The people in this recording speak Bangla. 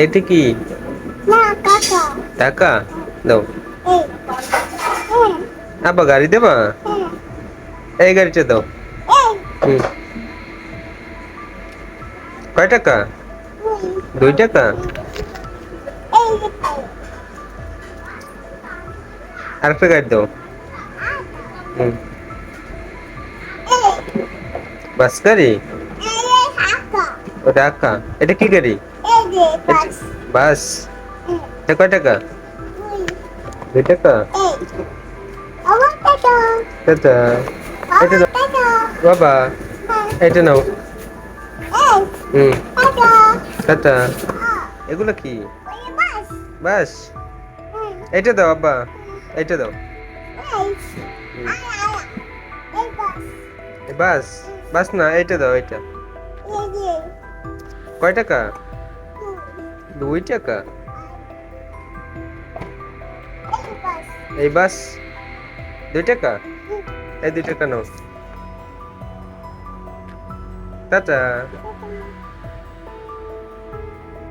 এইটা কি টাকা দাও আবার গাড়ি দেবা এই গাড়িটা দাও কয় টাকা দুই টাকা আরেকটা গাড়ি দাও। বাস গাড়ি? ওটা আঁকা। এটা কি গাড়ি? বাস। এটা কয় টাকা? দুই টাকা। টাটা। এটা বাবা, এটা নাও। হুম। টাটা। এগুলো কি? বাস। এটা দাও, আব্বা। এটা দাও। বাস বাস না এটা দাও এটা কয় টাকা? দুই টাকা? এই বাস, দুই টাকা? এই দুই টাকা নাও। টাটা।